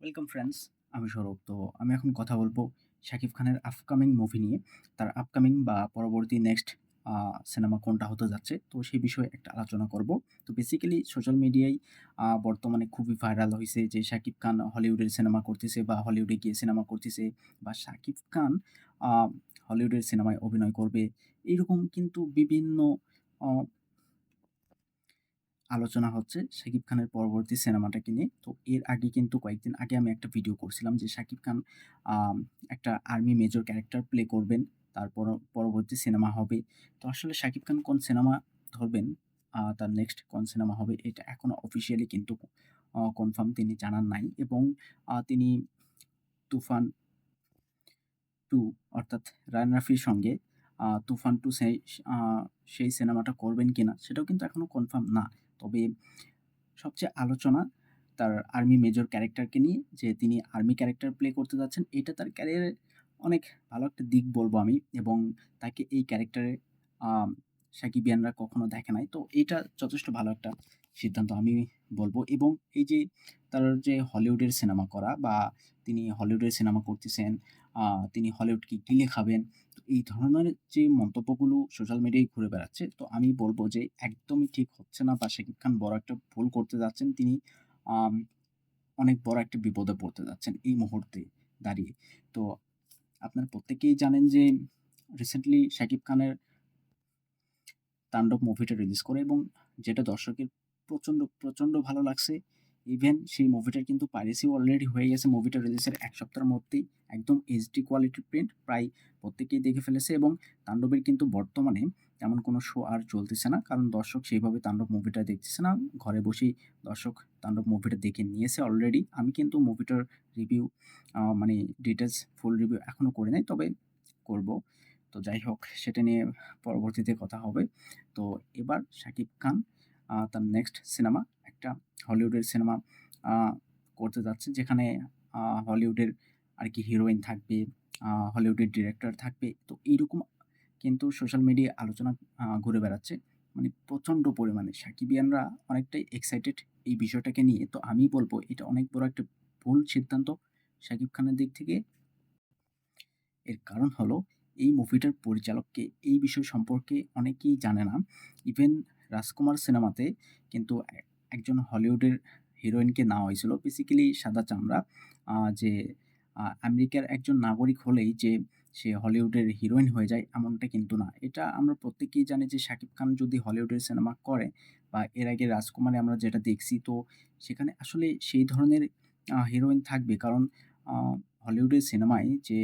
Welcome friends আমি সৌরভ। তো আমি এখন কথা বলব শাকিব খানের আপকামিং মুভি নিয়ে। তার আপকামিং বা পরবর্তী নেক্সট সিনেমা কোনটা হতে যাচ্ছে, তো সেই বিষয়ে একটা আলোচনা করব। তো বেসিক্যালি সোশ্যাল মিডিয়ায় বর্তমানে খুবই ভাইরাল হয়েছে যে শাকিব খান হলিউডের সিনেমা করতেছে বা হলিউডে গিয়ে সিনেমা করতেছে বা শাকিব খান হলিউডের সিনেমায় অভিনয় করবে। এইরকম কিন্তু বিভিন্ন আলোচনা হচ্ছে শাকিব খানের পরবর্তী সিনেমাটাকে নিয়ে। তো এর আগে কিন্তু কয়েকদিন আগে আমি একটা ভিডিও করছিলাম যে শাকিব খান একটা আর্মি মেজর ক্যারেক্টার প্লে করবেন। তারপর পরবর্তী সিনেমা হবে। তো আসলে শাকিব খান কোন সিনেমা ধরবেন, তার নেক্সট কোন সিনেমা হবে এটা এখনও অফিসিয়ালি কিন্তু কনফার্ম তিনি জানান নাই এবং তিনি 'তুফান টু অর্থাৎ রায়ান রাফির সঙ্গে 'তুফান টু সেই সেই সিনেমাটা করবেন কিনা সেটাও কিন্তু এখনও কনফার্ম না। তবে সবচেয়ে আলোচনা তার আর্মি মেজর ক্যারেক্টারকে নিয়ে যে তিনি আর্মি ক্যারেক্টার প্লে করতে যাচ্ছেন এটা তার ক্যারিয়ারের অনেক ভালো একটা দিক বলব আমি এবং তাকে এই ক্যারেক্টারে সাকিবিয়ানরা কখনো দেখে নাই। তো এটা যথেষ্ট ভালো একটা সিদ্ধান্ত আমি বলব এবং এই যে তার যে হলিউডের সিনেমা করা বা তিনি হলিউডের সিনেমা করতেছেন, তিনি হলিউডকে গিলে খাবেন। তো এই ধরনের যে মন্তব্যগুলো সোশ্যাল মিডিয়ায় ঘুরে বেড়াচ্ছে, তো আমি বলব যে একদমই ঠিক হচ্ছে না বা শাকিব খান বড় একটা ভুল করতে যাচ্ছেন। তিনি অনেক বড় একটা বিপদে পড়তে যাচ্ছেন এই মুহূর্তে দাঁড়িয়ে। তো আপনারা প্রত্যেকেই জানেন যে রিসেন্টলি শাকিব খানের 'তাণ্ডব' মুভিটা রিলিজ করে এবং যেটা দর্শকের প্রচণ্ড, প্রচণ্ড ভালো লাগছে। ইভেন সেই মুভিটার কিন্তু পাইরেসিও অলরেডি হয়ে গেছে মুভিটা রিলিজের এক সপ্তাহের মধ্যেই। একদম এইচডি কোয়ালিটির প্রিন্ট প্রায় প্রত্যেকেই দেখে ফেলেছে এবং 'তাণ্ডবের' কিন্তু বর্তমানে তেমন কোনো শো আর চলতেছে না। কারণ দর্শক সেইভাবে 'তাণ্ডব' মুভিটা দেখতেছে না। ঘরে বসেই দর্শক 'তাণ্ডব' মুভিটা দেখে নিয়েছে অলরেডি। আমি কিন্তু মুভিটার রিভিউ মানে ডিটেলস ফুল রিভিউ এখনও করি নাই। তবে করব। তো যাই হোক, সেটা নিয়ে পরবর্তীতে কথা হবে। তো এবার শাকিব খান তার নেক্সট সিনেমা একটা হলিউডের সিনেমা করতে যাচ্ছে যেখানে হলিউডের আর কি হিরোইন থাকবে, হলিউডের ডিরেক্টর থাকবে। তো এইরকম কিন্তু সোশ্যাল মিডিয়ায় আলোচনা ঘুরে বেড়াচ্ছে। মানে প্রচণ্ড পরিমাণে সাকিবিয়ানরা অনেকটাই এক্সাইটেড এই বিষয়টাকে নিয়ে। তো আমি বলব এটা অনেক বড় একটা ভুল সিদ্ধান্ত শাকিব খানের দিক থেকে। এর কারণ হলো এই মুভিটার পরিচালককে এই বিষয় সম্পর্কে অনেকেই জানে না। ইভেন 'রাজকুমার' সিনেমাতে কিন্তু একজন হলিউডের হিরোইনকে নেওয়া হয়েছিল। বেসিক্যালি সাদা চামড়া। যে আমেরিকার একজন নাগরিক হলেই যে সে হলিউডের হিরোইন হয়ে যায় এমনটা কিন্তু না। এটা আমরা প্রত্যেকেই জানি যে শাকিব খান যদি হলিউডের সিনেমা করে বা এর আগে 'রাজকুমারে' আমরা যেটা দেখছি তো সেখানে আসলে সেই ধরনের হিরোইন থাকবে। কারণ হলিউডের সিনেমায় যে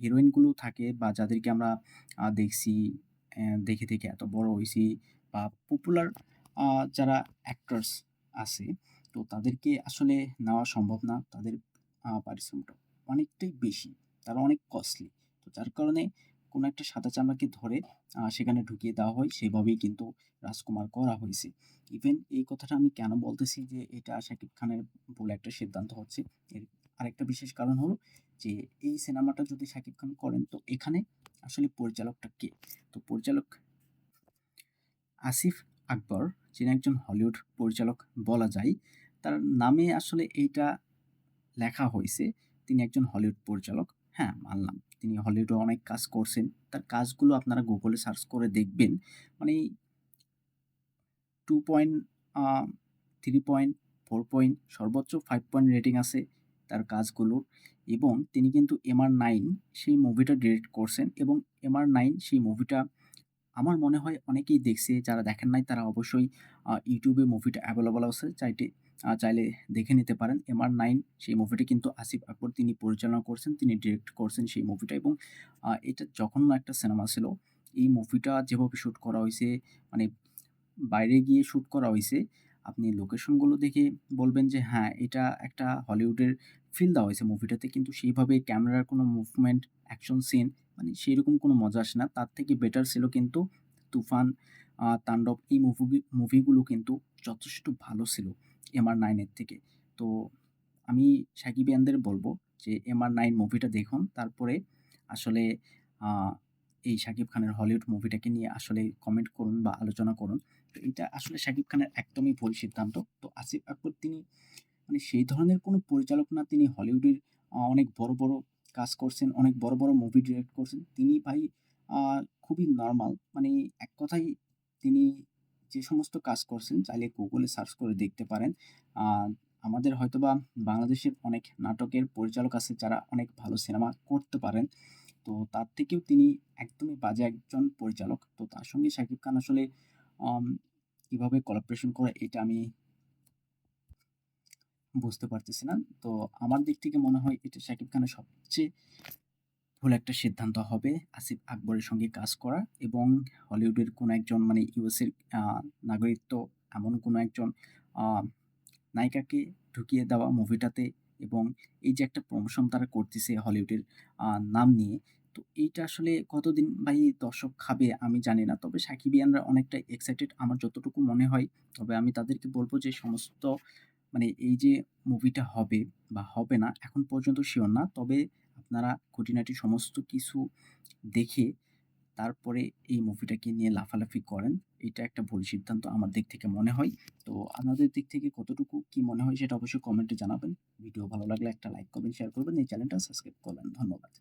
হিরোইনগুলো থাকে বা যাদেরকে আমরা দেখছি, দেখে, দেখে এত বড় হইছি বা পপুলার যারা অ্যাক্টার্স আছে, তো তাদেরকে আসলে নেওয়া সম্ভব না। তাদের পারিশ্রমিকটা অনেকটাই বেশি। তারা অনেক কস্টলি। তো যার কারণে কোনো একটা সাদা চামড়াকে ধরে সেখানে ঢুকিয়ে দেওয়া হয়। সেভাবেই কিন্তু 'রাজকুমার' করা হয়েছে ইভেন এই কথাটা আমি কেন বলতেছি যে এটা শাকিব খানের বলে একটা সিদ্ধান্ত হচ্ছে। এর আরেকটা বিশেষ কারণ হলো যে এই সিনেমাটা যদি শাকিব খান করেন তো এখানে আসলে পরিচালকটা কে? তো পরিচালক আসিফ আকবর যিনি একজন হলিউড পরিচালক বলা যায়। তার নামে আসলে এইটা লেখা হয়েছে তিনি একজন হলিউড পরিচালক। হ্যাঁ, মানলাম। তিনি হলিউডে অনেক কাজ করছেন। তার কাজগুলো আপনারা গুগলে সার্চ করে দেখবেন। মানে two point three point, four point সর্বোচ্চ ফাইভ পয়েন্ট রেটিং আছে তার কাজগুলোর এবং তিনি কিন্তু এমআর নাইন সেই মুভিটা ডিরেক্ট করছেন এবং এমআর নাইন সেই মুভিটা আমার মনে হয় অনেকেই দেখছে। যারা দেখেন নাই তারা অবশ্যই ইউটিউবে মুভিটা এভেইলেবল আছে। চাইটে চাইলে দেখে নিতে পারেন। এমআর নাইন সেই মুভিটা কিন্তু আসিফ আকবর তিনি পরিচালনা করছেন, তিনি ডিরেক্ট করছেন সেই মুভিটা এবং এটা জঘন্য একটা সিনেমা ছিল। এই মুভিটা যেভাবে শ্যুট করা হয়েছে মানে বাইরে গিয়ে শ্যুট করা হয়েছে আপনি লোকেশনগুলো দেখে বলবেন যে হ্যাঁ, এটা একটা হলিউডের ফিল দেওয়া হয়েছে মুভিটাতে। কিন্তু সেইভাবে ক্যামেরার কোনো মুভমেন্ট, অ্যাকশন সিন মানে সেইরকম কোনো মজা আসে না। তার থেকে বেটার ছিল কিন্তু 'তুফান', 'তাণ্ডব' এই মুভি মুভিগুলো কিন্তু যথেষ্ট ভালো ছিল 'এমআর-9' এর থেকে। তো আমি সাকিবিয়ানদের বলব যে এমআর নাইন মুভিটা দেখুন। তারপরে আসলে এই শাকিব খানের হলিউড মুভিটাকে নিয়ে আসলে কমেন্ট করুন বা আলোচনা করুন। তো এটা আসলে শাকিব খানের একদমই ভুল সিদ্ধান্ত। তো আসিফ আকবর তিনি মানে সেই ধরনের কোনো পরিচালক না তিনি হলিউডের অনেক বড়, বড় কাজ করছেন, অনেক বড়, বড় মুভি ডিরেক্ট করছেন। তিনি ভাই খুবই নর্মাল মানে এক কথায় তিনি যে সমস্ত কাজ করছেন চাইলে গুগলে সার্চ করে দেখতে পারেন। আমাদের হয়তোবা বাংলাদেশের অনেক নাটকের পরিচালক আছে যারা অনেক ভালো সিনেমা করতে পারেন। তো তার থেকেও তিনি একদমই বাজে একজন পরিচালক। তো তার সঙ্গে শাকিব খান আসলে কীভাবে কোলাবোরেশন করে এটা আমি বুঝতে পারতেছি না। তো আমার দিক থেকে মনে হয় এটা শাকিব খানের সবচেয়ে ভুল একটা সিদ্ধান্ত হবে আসিফ আকবরের সঙ্গে কাজ করা এবং হলিউডের কোনো একজন মানে ইউএসের নাগরিকত্ব এমন কোনো একজন নায়িকাকে ঢুকিয়ে দেওয়া মুভিটাতে এবং এই যে একটা প্রমোশন তারা করতেছে হলিউডের নাম নিয়ে। তো এইটা আসলে কতদিন ভাই দর্শক খাবে আমি জানি না। তবে সাকিবিয়ানরা অনেকটা এক্সাইটেড আমার যতটুকু মনে হয়। তবে আমি তাদেরকে বলব যে সমস্ত মানে এই যে মুভিটা হবে বা হবে না এখন পর্যন্ত শিওর না। তবে আপনারা খুঁটিনাটি সমস্ত কিছু দেখে তারপরে এই মুভিটাকে নিয়ে লাফালাফি করেন। এটা একটা ভুল সিদ্ধান্ত আমার দিক থেকে মনে হয়। তো আপনাদের দিক থেকে কতটুকু কি মনে হয় সেটা অবশ্যই কমেন্টে জানাবেন। ভিডিও ভালো লাগলে একটা লাইক করবেন, শেয়ার করবেন, এই চ্যানেলটা সাবস্ক্রাইব করবেন। ধন্যবাদ।